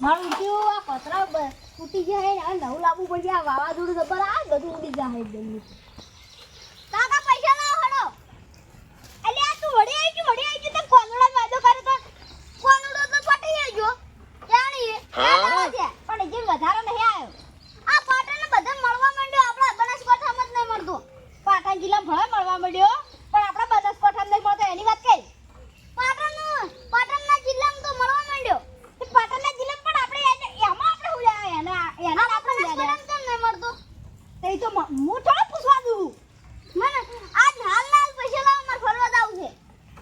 મારું કેવું આ પતરા તૂટી જાય ને નવું લાવવું પડશે આ વાવાઝોડું જબર આ બધું ઉડી જાય એકદમ કાકા પૈસા લાવો હડો એટલે આ તું વડી આવી ગયું વડી આવી ગયું તે કોનડો વાદો કરે તો. કોનડો તો પટી ગયો. જાણીએ પણ જે વધારો નહીં આવ્યો. આ પાટણને બધા મળવા માંડ્યો આપણા બનાસકાંઠામાં જ નહીં મળતો. પાટણ જિલ્લા ભલે મળવા માંડ્યો પણ આપણા બનાસકાંઠામાં નહીં મળતો એની વાત કઈ પાટણ પાટણના જિલ્લામાં તો મળવા માંડ્યો તે પાટણના જિલ્લામાં પણ આપણે એને- એમાં આપણે હું લે- એના એના આપણે બનાસકાંઠામાં કેમ નહીં મળતો તે ઈ તો મ- હું થોડો પૂછવા દઉં મને આજ હાલ હાલ પૈસા લાવો મારે ફરવા જાવું છે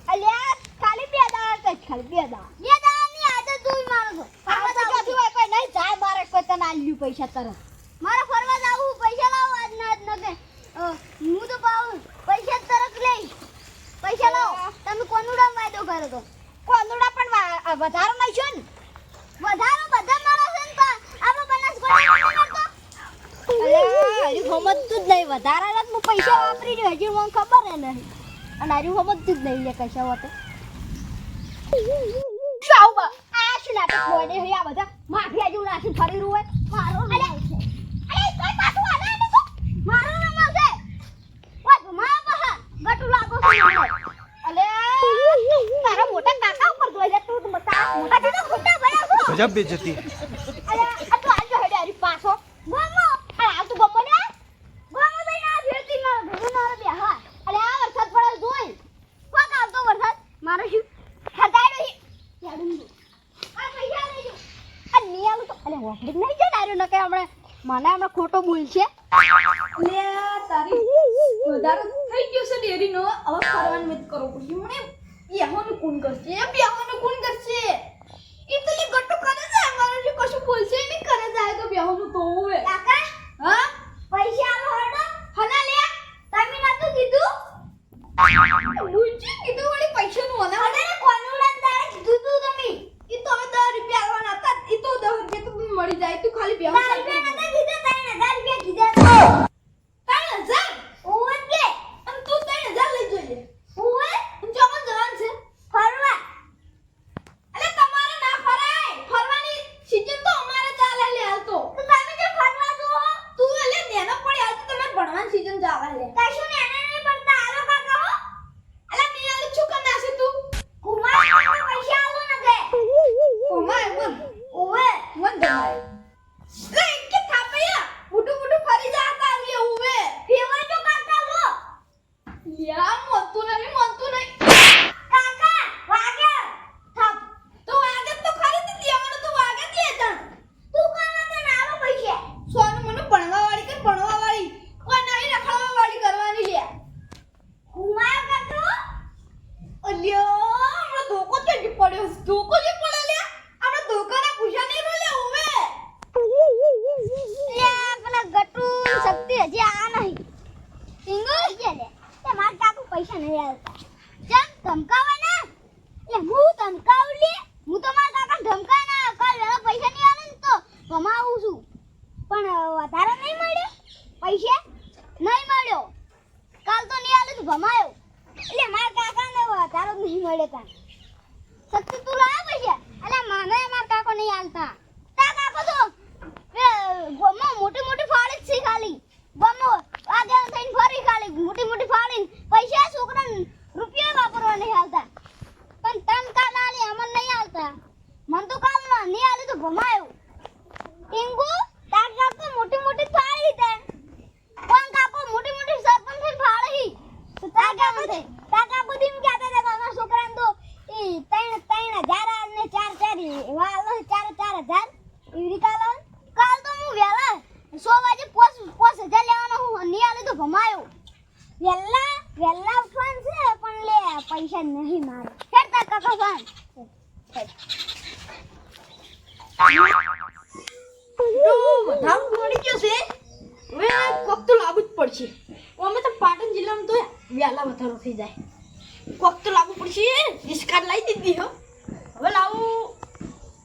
અલ્યા ખાલી બે દાડા જ ખાલી બે દાડા બે દાડાની આદત તું મારો છો ફરવા જાવું હોય કોઈ નહીં જાય મારે કોઈ તને આલ્યું પૈસા તરત મારે ફરવા જાવું પૈસા લાવો આજ ના આજ નકે હું તો પાઉં પૈસા જ તરત લઈશ પૈસા લાવો તમે કોનુડા વાયદો કર્યો તો કોનુડા પણ વા- વધારો નહીં છો ને વધારો બધા મારો છે ને તો આપણે બનાસકાંઠા અરે હજુ સમજતું જ નહીં વધારાના જ હું પૈસા વાપરી રહ્યો હજુ હે નહીં અને હજુ સમજતું જ નહીં લે કશા વાતે શું આવું બા? આ શું નાટક બોડે હે આ બધા? માફિયા જેવું નાખી ફરી રહ્યું હોય. મારો અરે અરે કોઈ પાછું આલે ને તો? મારો નામ છે. ઓય ભમા બહા ગટુ લાગો છે અલે તારા મોટા કાકા ઉપર જોઈ લે તું મોટા થી ખોટા ભયા ગજબ બેજતી અરે આ તો આજો હેડે હરી પાછો ગમો અરે આ તો ગમો ને ગમો બેન આ ભેરતી મારો ભેગો મારો બે હા અરે આ વરસાદ પડે જોઈ કોક આવતો વરસાદ મારો શું હટાડો હી યાડું આ પૈસા લઈ જો આ હોફડી નહીં છે ડાયરો નકે હમણે મને હમણાં ખોટો ભૂલ છે લે તારી વધારે થઈ ગયો છે ડેરીનો. હવે કરવાનું મેં કરો પછી મને બેહોનું કોણ કરશે. એ બેહોનું કોણ કરશે. એ તો લે ગટ્ટુ કરે છે અમારે જે કશું બોલશે નહીં કરે. જાય તો બેહોનું તો હોય કાકા હા? પૈસા આલો હડો. હના લે. તમે નતું કીધું? કીધું વળી પૈસાનું હોના અરે કોનુડા તારે કીધું તું તમે એ તો હવે દસ રૂપિયા આવવાના હતા એ તો દસ મળી જાય તું ખાલી બેહો રૂપિયા નતા કીધા ત્રણ હજાર રૂપિયા કીધા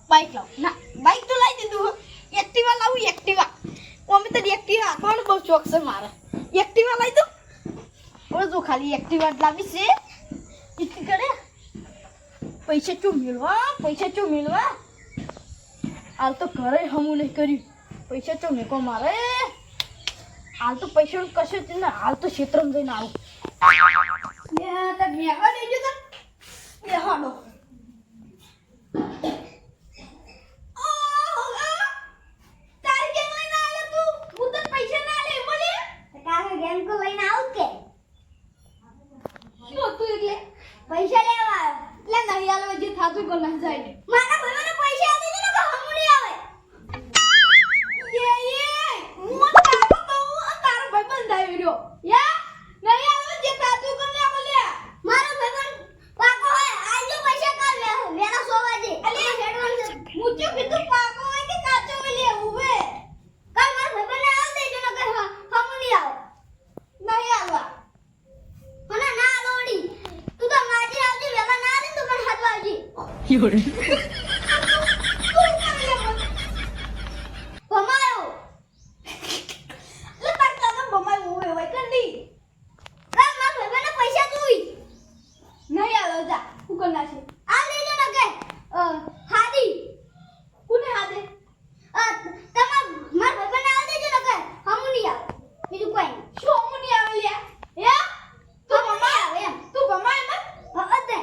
બાઈક લાવ. ના બાઇક તો લાવી દીધું એક્ટિવા લાવું એક્ટિવા અમે તો એક્ટિવા હાંકવાનો બહુ શોખ મારે. એક્ટિવા લાવી દઉં. હવે જો ખાલી એક્ટિવા લાવી છે. ઇટલી કરે? પૈસા ચું મેળવા? પૈસા ચું મેળવા? હાલ તો ઘરે હમું નહીં કર્યું. પૈસા ચો મેકો મારે? હાલ તો પૈસા કશું જ ના હાલ તો ક્ષેત્રમાં જઈને આવું. બે તો બેહવા દેજો તો બેહાડો તારી કેમ લઈને આલે તું હું તો પૈસા ના લે બોલે કાકા ગેમ કો લઈને આવું કે શું હતું એટલે પૈસા લેવા આવ્યો. એટલે નહીં આલે જે થાતું કોણ ના જાય ને મારા ભાઈઓને પૈસા આપી દીધો ને હમું નહીં આવે યે યે હું તારો કહું આ તારો ભાઈબંધ આવી રહ્યો યા નહીં આલે જે થાતું કોણ ના બોલ્યા મારો ભાઈબંધ પાકો હોય આજે પૈસા કાલ વે- વેલા સો વાગે અલે હેડવાન છે હું જો કીધું પાકો હોય કે કાચો હોય લે ઉભે કાલ મારા ભાઈબંધને આવ દેજો નકર હ- હમું નહીં આવે નહીં આલવા મને ના લોડી તું તો માજી આવજે વેલા ના આવે તો મને હાથ વાવજે તું કરી લે મને ભમાયો લે તાર કાકા બમાય ઉભે હોય કંડી કાલ મારા ભાઈબંધને પૈસા જોઈ નહીં આલો જા હું કર નાખે આ દેજો નકર અ, હાદી કોને હાથે અ, તમાર મારા ભાઈબંધને આવ દેજો નકર હમું નહીં આવે બીજું કોઈ નહીં શું હું નહીં આવે લ્યા યા તું હમું નહીં આવે એમ તું બમાય મત હ, અતે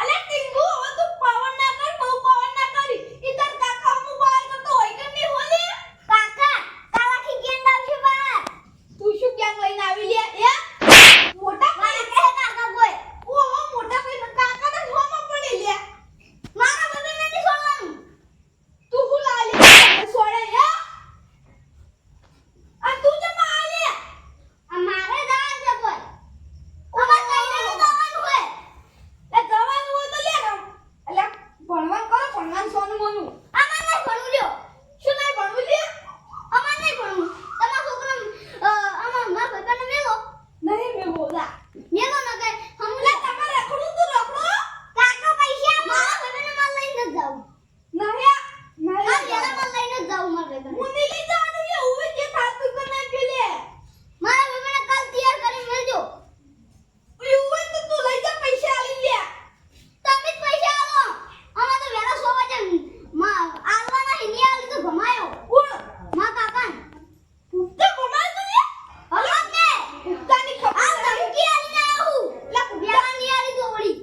અલે ટીંગુ હવે તું પવન ના કર બહુ પવન ના કરી ઈ તાર કાકા હું બહાર કરતો હોય કે નહીં હોલે કાકા કાલાખી ગેંડ આવશે બહાર તું શું ક્યાંક લઈને આવી લે એ મોટા મારે કહે કાકા કોઈ ઓહો મોટા ભાઈ કાકા ના જોમાં પડી લે મારા ભાઈબંધને નહીં છોડવાનું તું હું લા લે સોડે એ આ તું જ માં લે આ મારે જવાનું છે કોઈ અમાર કઈને જવાનું હોય એ જવાનું હોય તો લે રમ એટલે ભણવાનું કરો ભણવાનું સોનું મોનું અમાર નહીં ભણવું લ્યો શું નહીં ભણવું લે અમાર નહીં ભણવું તમારા છોકરાને અ, અમાર મારા ભાઈબંધને મેલો નહીં મેં બોલા મેલો નકર હમ લે તમારે રખડું તું રખડો કાકા પૈસા મારા ભાઈબંધને માર લઈને જ જાઉં નહીં આ નહીં વેલા માર લઈને જ જાઉં મારા ભાઈબંધને હું નહીં લઈ જવાનું લે ઉવે જે થાતું કર નાખ્યું લે મારા ભાઈબંધને કાલ તૈયાર કરીને મેલજો ઉવે તો તું લઈ જા પૈસા આલી લે તમે જ પૈસા આલો અમે તો વેલા સો વાગે માં આલવાના હે નહીં આલી તો ભમાયો કોણમાં કાકા તે કોમાલ તું લે હલો કે ઉતાની આ ખબર ધમકી આલીને આવું લા વેલા નહીં આલી તો વળી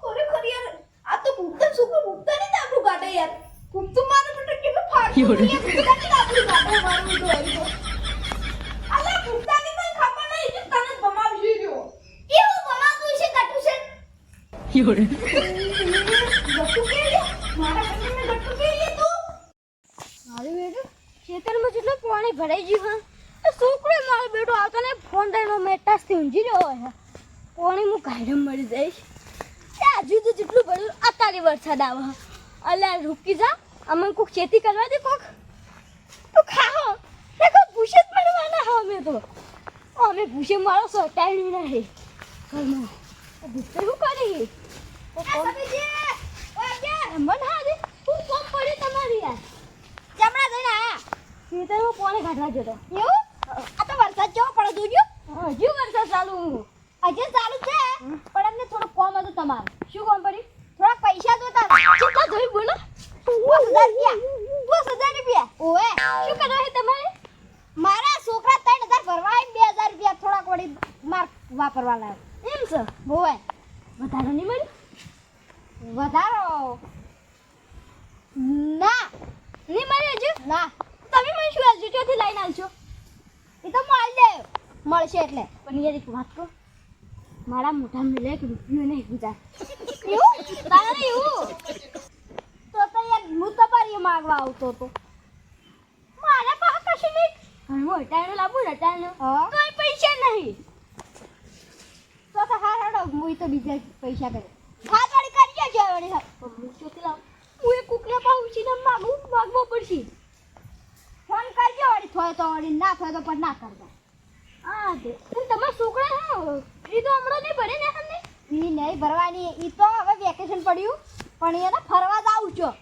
ખરેખર યાર આ તો ભૂખતા છોકરો ભૂખતા નહીં આપણું ગાડે યાર ભૂખતું મારું બેટા કેટલું ફાડતું તું યાર ભૂખતા નહીં આપણું ગાડે મારું તો આવી તો અલા ભૂખતાની તને ખબર નહીં કે તને જ ભમાવી રહ્યો એવું ભમાતું છે કટુ છે ગટ્ટુ કે લે મારા બંને ગટ્ટુ કે લે તું મારું બેટું ખેતરમાં જેટલું પાણી ભરાઈ ગયું છોકરો મારો બેટો આવતો ને ફોન લઈને મેટાસથી ઊંઘી રહ્યો હોય. પાણી હું કાયરમ મળી જઈશ. હજુ તો જેટલું ભર્યું અત્યારે વરસાદ આવે. અલ્યા રૂકી જા. અમે કોઈક ખેતી કરવા દે તું ખાઓ. મેં કહું ભૂસે જ મળવાના હો અમે તો. અમે ભૂસે મારો સોટાડ્યું નહીં ઘરમાં. ભૂસે શું કરી મન હા દે. હું કોમ પડ્યું તમારી યાર ચમડા દઈને આયા. સીતર હું કોને કાઢવા જતો એવું? આ તો વરસાદ જેવો પડે જોજો. હજુ વરસાદ ચાલુ હજુ ચાલુ છે? પણ અમને થોડું કોમ હતો તમારું. શું કોમ પડ્યું? થોડા પૈસા જોતા કેટલા જોઈ બોલો. તું સુધાર ગયા મારા છોકરા 3000 ભરવા આઈ માર્ક વાપરવા લાવ ના. નહીં મળ્યો હજુ? ના. તમે મને શું આજ જુટીઓથી લઈને આવશો એ તો હું આવી મળશે એટલે. પણ યાર એક વાત કહું? મારા મોઢા મિલે એક રૂપિયો નહીં તો હું તમારી માગવા આવતો હતો. મારા પાસે કશું નહીં. ઘણું હટાણું લાવું હટાણું કોઈ પૈસા નહીં. તો તો હા હેડો હું તો બીજા પૈસા કરે. હા છે વળી હા લાવ. હું એ કુકને પાઉછીને માગું માગવો પડશે. ફોન કરજો વળી થોય તો વળી ના થોય તો પણ ના કરતા. હા તે. તમારા છોકરા હા? એ તો હમણાં નહીં ભરે ને નહીં ભરવાની એ તો હવે વેકેશન પડ્યું. પણ એને ફરવા જ આવું છો.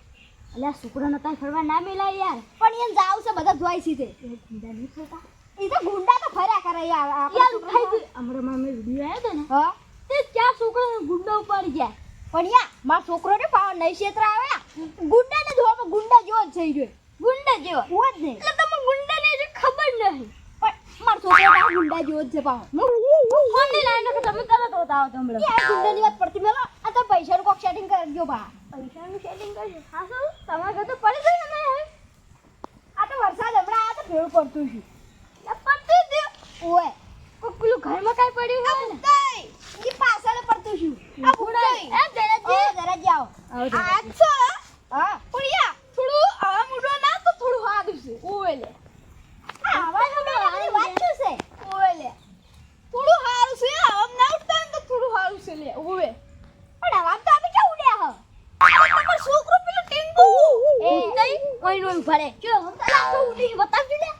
એટલે આ છોકરાને નતા ફરવા ના મેલાય યાર. પણ એને જાવ છે બધા ધોઈ સીધે ગુંડા નહીં ફરતા એ તો ગુંડા તો ફર્યા કરે યાર યાર અમારા મામે વીડિયો આવ્યો હતો ને હા? તે ક્યાં છોકરા ગુંડા ઉપાડી ગયા. પણ યા મારો છોકરો ને પાવર નહીં ક્ષેત્ર આવ્યા ગુંડા ને જોવા ગુંડા જેવો જ થઈ ગયો. ગુંડા જેવો. ઓ જ નહીં. એટલે તમે ગુંડા ને જે ખબર નહીં પણ મારો છોકરો પાવ ગુંડા જેવો જ છે પાવ મને લાઈન કે તમે તરત હોતા આવો તમે યાર ગુંડા ની વાત પડતી મેલો. આ તો પૈસા નું કોક સેટિંગ કરજો બા. સેટિંગ ઘર તો પડી ને હવે? આ તો વરસાદ હમણાં આ તો ભેળ પડતું છે. પડતું જ ઓય કોક પેલું ઘરમાં કાંઈ પડ્યું હોય ને? પાછળ પડતું છું. આ ભૂંડાઈ. એ જરાજી આવો આ છો? હા. પણ થોડું આવા મૂડો ના તો થોડું સારું છે ઓવે લે. આવા તમે વાત છે ઓવે લે થોડું સારું છે આમ ના ઉઠતા ને તો થોડું સારું છે લે ઓવે પણ આવા તો અમે ક્યાં ઉડ્યા હો તમાર છોકરો પેલું ટીંગુ એ તઈ નો ભરે જો હમ તો લાખો ઉડી બતાવજો ને.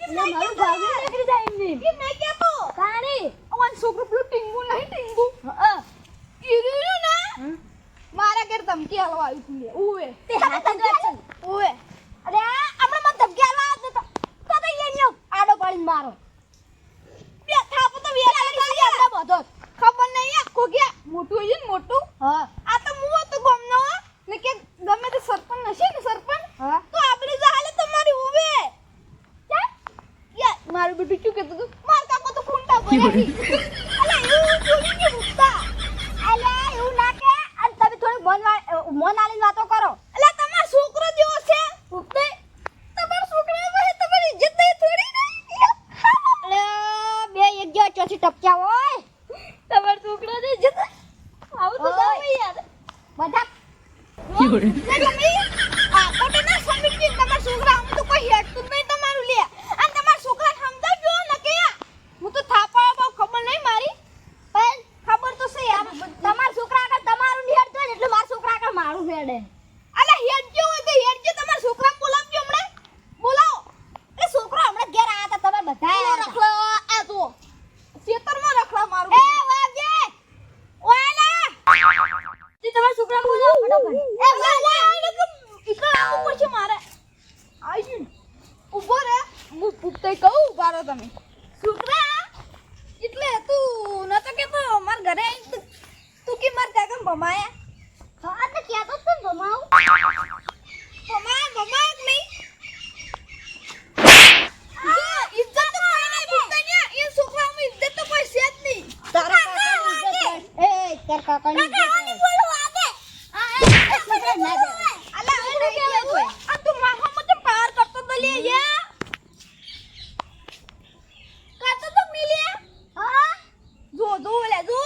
એટલે મારું ભાગી નીકળી જાય એમને. કેમ નહીં કેતો કાણી? ઓન છોકરો પેલું ટીંગુ નહીં ટીંગુ. હા કીધું ને? મારા ઘર ધમકી હાલવા આવી તું લે ઓવે તે હાથ જ વાત છે ઓવે અરે આ આપણે મત ધબકી આલવા આવતો તો તો તો ઈ એનો આડો પાડીને મારો બે થાપ તો વેલા ઈ આપણે બધો જ. ખબર નહીં આખો ગયા મોટું છે ને મોટું હા આ તો હું હતો ગમનો ને કે ગમે તે સરપંચ નશે ને સરપંચ હા તો આપણે જાલે તમારી ઉવે યા મારું બેટું શું કહેતું હતું માર કાકો તો ખૂંટા પડ્યા અલા એવું બોલી કે મુક્તા અલે એવું ના કે અને તમે થોડી મન વા- મન આલીને વાતો કરો અલા તમારો છોકરો જેવો છે ઉઠે તમારો છોકરો એવો છે તમારી ઇજ્જત નહીં થોડી નહીં અરે બે એક જો ચોથી ટપક્યા હોય તમારો છોકરો ને ઇજ્જત આવું તો ઓય. દાવે યાર બધા ને તમે આ કોટે ના સમજી તમારા છોકરા આમ તો કોઈ હેડતું જ નહીં તમારું લે અને તમારા છોકરાને સમજાવજો ને કે હું તો થાપા બહુ ખબર નહીં મારી પણ ખબર તો છે યાર તમારા છોકરા આગળ તમારું નહીં હેડતું હોય ને એટલે મારા છોકરા આગળ મારું હેડે અલા હેડજો હોય તો હેડજો તમારા છોકરાને બોલાવજો હમણાં બોલાવો એટલે છોકરો હમણાં ઘેર આયા હતા તમે બધા આયા હતા. રખડો આ તો ખેતરમાં રખડા મારું એ વાવજે ઓયલા તી તમારા છોકરા બોલો ફટાફટ એ વાલા આને કે ઈકડ આવવું પડશે મારે આઈ ઊભો રે હું પૂછતે કહું ઊભા રહો તમે છોકરા એટલે તું ન તો કેતો માર ઘરે આવીને તું- તું કે માર કાકા ભમાયા હા તો ક્યાં તો શું ભમાવું ભમાયા ભમાયા જ નહીં તારા ઇજ્જત તો કોઈ નહીં ભૂખતા ને એ છોકરાઓમાં ઇજ્જત તો કોઈ છે જ નહીં તારા કાકા, કાકાની ઇજ્જત વાગે. કર. એ તારા કાકાની ઇજ્જત કાકા આની કર. બોલો વાગે આ, એ, એ, છોકરા ના બે. અલા આ નહીં કહેવાય. આ તું માથામાં તો પાર કરતો તો લે યા કરતો તો નહીં લે હા જો જો લે જો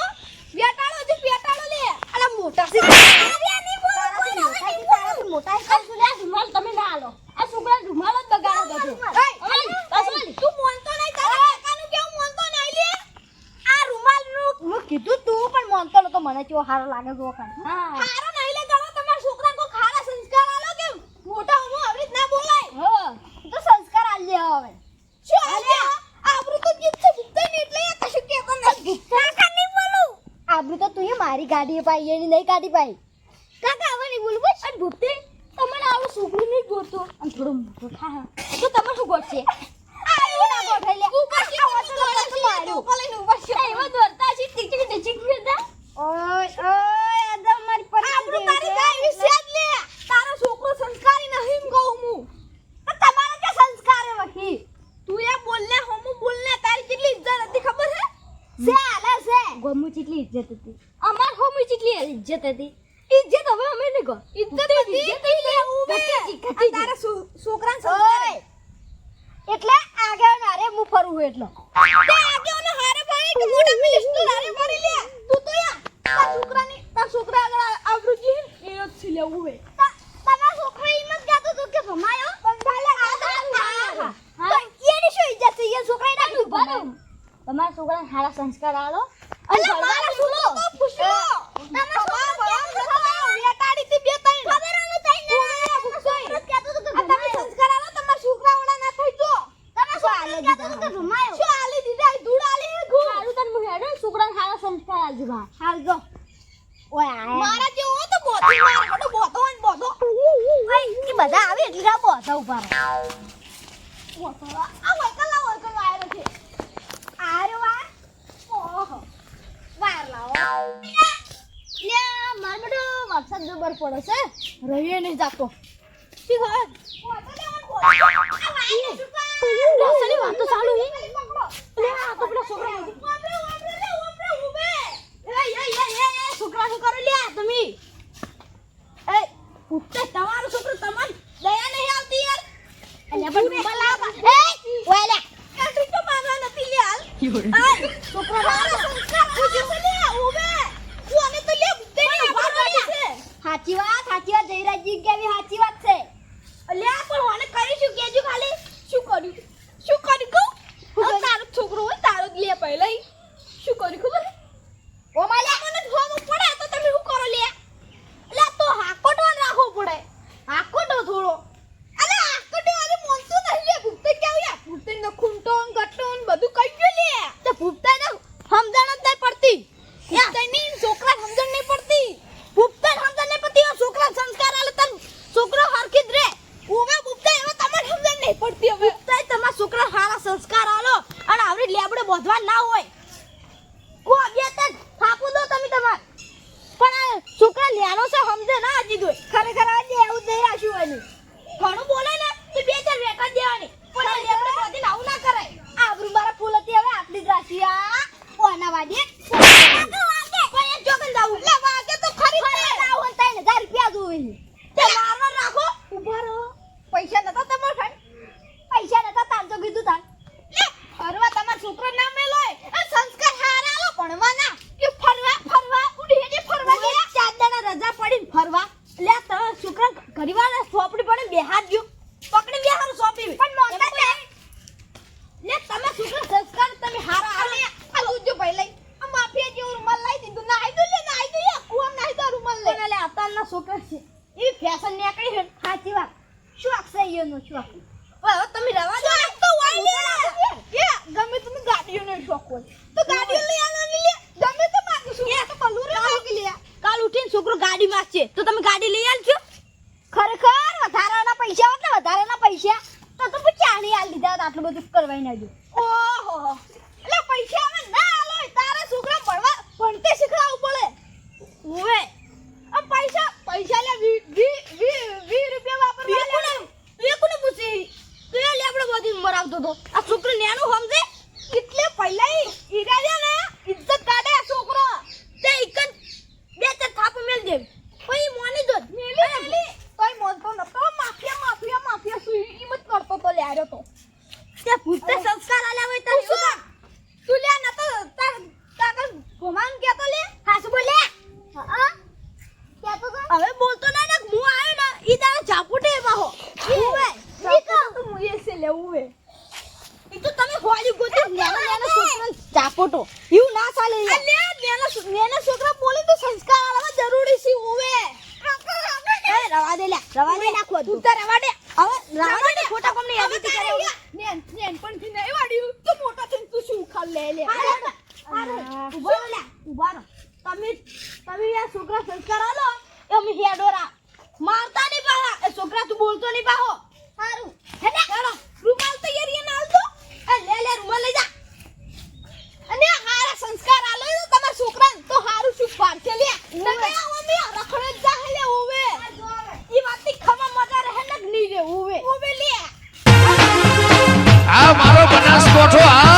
બેટાડો જો બેટાડો લે અલા મોટા છે તારાથી મોટા- તારાથી મોટા એ કશું લે, રૂમાલ તમે ના આલો. આ છોકરા રૂમાલ જ બગાડો બધો. એય, બસ, તું મોનતો નહીં તારા કાકાનું કેવું મોનતો નહીં લે આ રૂમાલનું મેં કીધું તું પણ માનતો કેવો સારો લાગે જો કાન. હારો નહીં લે ગણો તમારા છોકરા કો ખારા સંસ્કાર આલો કે મોટા હોમો આવી રીત ના બોલાય. હો. તો સંસ્કાર આલ લે હવે. શું આલ્યા આબરૂ તો જીત છે નહીં એટલે આ કશું કહેતો નથી? કાકા નહીં બોલું. આબરૂ તો તું મારી ગાડી પાઈ એની નહીં ગાડી પાઈ. કાકા હવે નહીં બોલવું? અને ભૂપતે તમને આવું છોકરું નહીં જોતો અને થોડો મોટો થાય તો તમે શું ગોતશે આ એવું ના ગોઠાઈ લે. ઉપર છે આ વાતો ઉપર તો છે માર્યું. ઉપર લઈને ઉપર છે એવા દોરતા છે ટીક ટીક ટીક ટીક ઓય ઓય આદમ મારી આબરૂ પરિસ્થિતિ તારી એવી જાય છે. વિશે જ લે તારો છોકરો સંસ્કારી નહીં એમ કહું હું તો તમારે કે સંસ્કાર હે વહી તું એ બોલને હમું બોલને તારી કેટલી ઇજ્જત હતી ખબર છે સે આલે સે ગોમુ ચીટલી ઇજ્જત હતી અમાર હોમુ ચીટલી ઇજ્જત હતી ઇજ્જત હવે અમે ને ગો ઇજ્જત હતી આ તારા છોકરા છોકરાને એટલે આગળ મારે હું ફરું એટલો. તે આગેવાનો હારે ભાઈ કે મોટા મિનિસ્ટર હારે ભરી લે. તું તો યા તાર છોકરાની તાર છોકરા આગળ આબરૂ જી એ જ છે લે ઉભે તારા છોકરા એમ જ કહેતો હતો કે ભમાયો બંધાલે હા. એની શું ઇજ્જત છે? એ છોકરાએ ના તમારા છોકરાને સારા સંસ્કાર આલો. અને અલા મારા છોકરો તો પૂછો તમારા છોકરા વેટાડી થી બે ત્રણ ખબર આલો તઈ ને છોકરો કહેતો હતો કે આ તમે સંસ્કાર આલો તમારા છોકરા ઓડા ના થઈ જો તમે શું આલે કહેતો હતો કે ભમાયો શું આલી દીધા ધૂળ આલી હે ઘૂ સારું તને હું હેડો છોકરાને સારા સંસ્કાર આલજો બા હાલ જો ઓય આયા મારા જેવો તો બોધી માર હડો બોધો ને બોધો એ બધા આવે એટલે આ બધા ઊભા રહે બોધો આ વૈકલ આ વૈકલ આયરો છે આરે વા ઓહો વાર લાવો લે માર બેટો વરસાદ જબર પડે છે. રહીએ નહીં જાતો. ખબર રસની વાતો ચાલુ છોકરા શું કરો? લે તમે. એ ઉઠતે તમારો છોકરો તમને દયા નહીં આવતી યાર. અલ્યા પણ ડૂબા એ ઓલે કાઠી તો મારવા નથી લે હાલ છોકરા મારો સંસ્કાર પૂછ્યો છે લે ઉભે તું અને તો લે તે ની વાત છે સાચી વાત સાચી વાત જયરાજજી કેવી સાચી વાત છે અલ્યા પણ મને કરીશું કેજો ખાલી શું કર્યું શું કર્યું કહું હવે તારો છોકરો હોય તારો જ લે પહેલા શું કર્યું ખબર ઓ માલા મને જોવું પડે તો તમે શું કરો લે એટલે તો હાકોટવાન રાખવો પડે હાકોટો થોડો અલે હાકોટો વાલે મોનતો નહીં લે ભૂપતે કેવું યા ભૂપતે ન ખૂંટો ન ગટ્ટો ન બધું કઈ ગયો લે તે ભૂપતે ને સમજણ જ નહીં પડતી ભૂપતે ની છોકરા સમજણ નહીં પડતી ભૂપતે સમજણ નહીં પડતી આ છોકરા સંસ્કાર આલે તન છોકરો હરખી જ રે ઉવે ભૂપતે એમાં તમારે સમજણ નહીં પડતી હવે. ભૂપતે તમારા છોકરા સારા સંસ્કાર આલો અને આવડી લેબડે બોધવા ના હોય. કો બે તે થાપુ દો તમે તમાર. પણ છોકરા લ્યાનો છે, સમજે ના આજી દોય ખરેખર આજે એવું નહીં રાખ્યું હોય ઘણું બોલે ને, તો બે ચાર વેકા દેવાની. પણ લેબડે બોધીને આવું ના કરાય. આબરૂ મારા ફૂલ હતી, હવે આટલી જ રાખી, આ. ઓના વાડીએ કોઈ એક જોગન જાવું લે વાગે તો ખરી ફરવા જાવ હોય ત્રણ હજાર રૂપિયા જોઈ તે મારવા રાખો ઊભા રહો પૈસા નતા તમાર ફાઈન પૈસા નતા તાર તો કીધું તાર લે ફરવા તમાર છોકરો ના મેલોય આ સંસ્કાર હારા આલો ભણવા ના કે ફરવા ફરવા ઉડી હેડે ફરવા ગયા ચાર દાડા રજા પડીને ફરવા લે તમે છોકરા ગરીબાને સોપડી પડે બે હાથ જો પકડી બે હાથ સોંપી પણ નોંધતા નહીં. લે તમે છોકરા સંસ્કાર તમે હારા આલે આ દૂજો ભાઈ લઈ આ માફિયા જેવું રૂમાલ લાઈ દીધું ના આઈ દો લે ના આઈ દો યા કુવામ ના આઈ દો રૂમાલ લે પણ અલે અત્યારના છોકરા છે એ ફેશન નીકળી છે સાચી વાત શું આખશે એનો શું આખશે હવે તમે રવા દો ને તો વાઈ લે કે ગમે તમે ગાડીઓનો શોખ હોય તો ગાડીઓ લઈ આલો ને લે ગમે તો માંગુ છું તો પલ્લુ રે માંગી લે કાલ ઉઠીને છોકરો ગાડીમાં છે. તો તમે ગાડી લઈ આલજો. ખરેખર વધારાના પૈસા હોત ને વધારાના પૈસા. તો તો પછી આની આલ દીધા હોત આટલું બધું કરવાઈ ના જો ઓહો. એટલે પૈસા અમે ના આલો તારા છોકરા ભણવા ભણતે શીખડાવવું પડે. ઓવે. આ પૈસા પૈસા લે વી વી વી વી રૂપિયા વાપરવા લે. વે પૂછી. તું એ આપણે બધી મરાવતો તો. આ છોકરો નેનું સમજે? એટલે પહેલા ઈરાજા ને ઇજ્જત કાઢે આ છોકરો. તે એક જ બે ચાર થાપ મેલ દે. પછી મોની દો મેલી તોય મોનતો નતો. માફિયા માફિયા માફિયા સુઈ હિંમત કરતો તો લે આર્યો તો. તે ભૂતે સંસ્કાર આલ્યા હોય તારે શું? તું લે ના તો તાર તાર ભમાન કે તો લે. હાસ બોલે. હા ક્યાં તો. હવે બોલતો ના ને હું આવ્યો ને ઈ તારા ઝાપુટે બાહો ઉવે ઈ કા તો હું એ સે લેવું હે તો ગોતી નેના નેના એવું ના ચાલે લે નેના નેના છોકરા બોલે તો સંસ્કાર આલવા જરૂરી છે એ રવા દે લે રવા દે નાખો તું તો રવા દે. હવે રવા દે ખોટા કોમને કરે નેન નેન પણ થી વાડ્યું તું મોટા થઈને તું શું ખાલ લે લે. ઊભા રહો લે. ઊભા રહો. તમે તમે આ છોકરા સંસ્કાર આલો એ અમે હેડોરા મારતા નહીં પાહા છોકરા તું બોલતો નહીં પાહો મને રૂમમાં લઈ જા. અને હારા સંસ્કાર આલો તો તમારા છોકરા તો હારું શું પારખે લે. તમે અમે રખડે જા લે ઓવે. ઈ વાતથી ખમા મજા રહે ને ની રે ઓવે. ઓવે લે. આ મારો બનાસ કોઠો આ